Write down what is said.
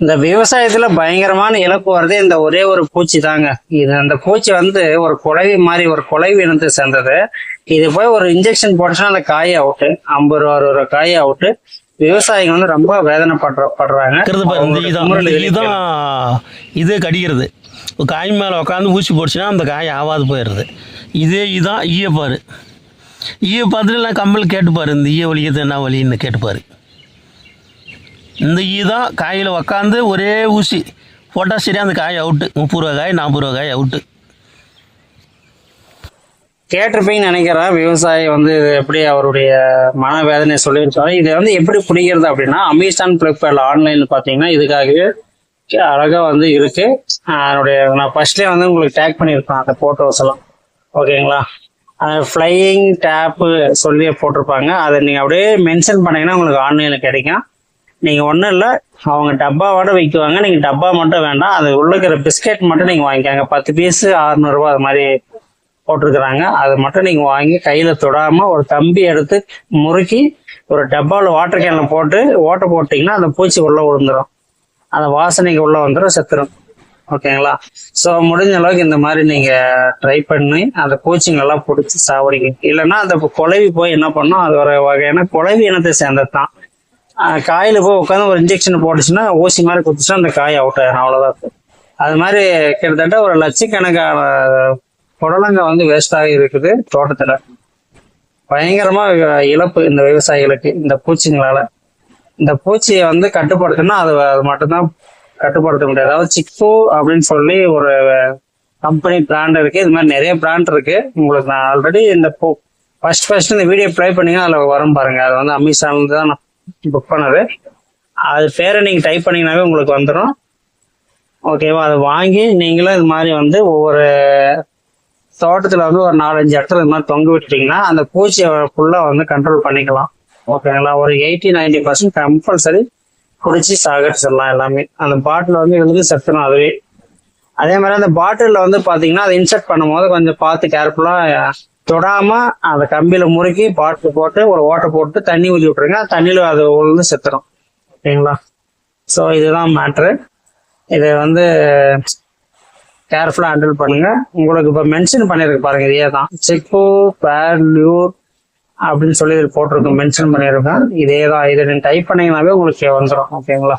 இந்த விவசாயத்துல பயங்கரமான இழப்பு வருது இந்த ஒரே ஒரு பூச்சி தாங்க இது அந்த பூச்சி வந்து ஒரு குலைவி மாதிரி ஒரு குலைவி இனத்தை சேர்ந்தது. இது போய் ஒரு இன்ஜெக்ஷன் போட்டுச்சுன்னா அந்த காயை அவுட்டு ஐம்பது ரூபா அறுபது ரூபா காயை அவுட்டு விவசாயிங்க வந்து ரொம்ப வேதனைப்படுற படுறாங்க. இருக்கிறது பாரு இந்த ஈ தான் குமுறல் இந்த ஈ இருக்கு. தான் இது கடிக்கிறது. காய் மேலே உட்காந்து ஊசி போட்டுச்சுன்னா அந்த காய் ஆவாது போயிடுது. இதே இதான் ஈய பாரு ஈய பார்த்துட்டு எல்லாம் கம்மல் கேட்டுப்பாரு இந்த ஈய வலிக்கிறது என்ன வலின்னு கேட்டுப்பாரு. இந்த ஈ தான் காயில் உக்காந்து ஒரே ஊசி போட்டால் சரி அந்த காய் அவுட்டு முப்பது ரூபா காய் நாற்பது ரூபா காய் அவுட்டு கேட்டிருப்பீங்கன்னு நினைக்கிறேன். விவசாயி வந்து இது எப்படி அவருடைய மனவேதனை சொல்லியிருக்காரு. இதை வந்து எப்படி பிடிக்கிறது அப்படின்னா அமேசான் ஃப்ளிப்கார்ட்ல ஆன்லைன் பார்த்தீங்கன்னா இதுக்காகவே அழகாக வந்து இருக்கு. அதனுடைய நான் ஃபர்ஸ்ட்லேயே வந்து உங்களுக்கு டேக் பண்ணியிருப்பேன் அந்த ஃபோட்டோஸ் எல்லாம். ஓகேங்களா ஃப்ளையிங் டேப்பு சொல்லி போட்டிருப்பாங்க. அதை நீங்கள் அப்படியே மென்ஷன் பண்ணீங்கன்னா உங்களுக்கு ஆன்லைனில் கிடைக்கும். நீங்கள் ஒன்றும் இல்லை அவங்க டப்பாவோட விற்குவாங்க நீங்கள் டப்பா மட்டும் வேண்டாம். அது உள்ள இருக்கிற பிஸ்கெட் மட்டும் நீங்கள் வாங்கிக்காங்க. பத்து பீஸு அறுநூறுபா அது மாதிரி போட்டிருக்கிறாங்க. அதை மட்டும் நீங்கள் வாங்கி கையில் தொடாமல் ஒரு கம்பி எடுத்து முறுக்கி ஒரு டப்பாவில் வாட்டர் கேனில் போட்டு ஓட்டை போட்டிங்கன்னா அந்த பூச்சி உள்ளே விழுந்துடும் அந்த வாசனைக்கு உள்ளே வந்துடும் செத்துரும். ஓகேங்களா? ஸோ முடிஞ்ச அளவுக்கு இந்த மாதிரி நீங்கள் ட்ரை பண்ணி அந்த பூச்சிங்கெல்லாம் பிடிச்சி சாவடிங்க. இல்லைன்னா அந்த குழவி போய் என்ன பண்ணோம்? அது ஒரு வகையான குழவி இனத்தை சேர்ந்தது தான் காயில் போய் உட்காந்து ஒரு இன்ஜெக்ஷன் போட்டுச்சுன்னா ஊசி மாதிரி குத்துச்சுன்னா அந்த காய் அவுட் ஆயிடும் அவ்வளோதான் அது மாதிரி கிட்டத்தட்ட ஒரு லட்சக்கணக்கான புடலங்க வந்து வேஸ்டாகி இருக்குது தோட்டத்தில். பயங்கரமாக இழப்பு இந்த விவசாயிகளுக்கு இந்த பூச்சிங்களால். இந்த பூச்சியை வந்து கட்டுப்படுத்தினா அது அது மட்டும்தான் கட்டுப்படுத்த முடியாது. அதாவது சிக்கு அப்படின்னு சொல்லி ஒரு கம்பெனி பிராண்ட் இருக்கு. இது மாதிரி நிறைய பிராண்ட் இருக்கு. உங்களுக்கு நான் ஆல்ரெடி இந்த ஃபர்ஸ்ட் ஃபர்ஸ்ட் இந்த வீடியோ ப்ளே பண்ணீங்கன்னா அதில் வரும் பாருங்க. அது வந்து அமேசான்ல தான். நான் புக் பண்ணது அது பேரை நீங்கள் டைப் பண்ணீங்கனாவே உங்களுக்கு வந்துடும் ஓகேவா அதை வாங்கி நீங்களும் இது மாதிரி வந்து ஒவ்வொரு தோட்டத்தில் வந்து ஒரு நாலஞ்சு இடத்துல இது மாதிரி தொங்க விட்டுட்டீங்கன்னா அந்த பூச்சியை ஃபுல்லாக வந்து கண்ட்ரோல் பண்ணிக்கலாம். ஓகேங்களா ஒரு எயிட்டி நைன்டி பர்சன்ட் கம்பல்சரி பிடிச்சி சாகடிச்சிடலாம் எல்லாமே. அந்த பாட்டில் வந்து எழுதி செத்துடும் அதுவே. அதே மாதிரி அந்த பாட்டிலில் வந்து பார்த்தீங்கன்னா அதை இன்சர்ட் பண்ணும்போது கொஞ்சம் பார்த்து கேர்ஃபுல்லாக தொடாம அந்த கம்பியில முறுக்கி பாட்டு போட்டு ஒரு ஓட்டை போட்டு தண்ணி ஊற்றி விட்டுருங்க. தண்ணியில் அது உழுந்து செத்துடும் ஓகேங்களா? ஸோ இதுதான் மேட்ரு இதை வந்து கேர்ஃபுல்லாக ஹேண்டில் பண்ணுங்க. உங்களுக்கு இப்போ மென்ஷன் பண்ணியிருக்கு பாருங்க இதே தான். செக்கு பேர்லியூர் அப்படின்னு சொல்லி இதில் போட்டிருக்கோம். மென்ஷன் பண்ணியிருக்கேன். இதே தான். இதை நீங்கள் டைப் பண்ணிங்கனாவே உங்களுக்கு வந்துடும் ஓகேங்களா?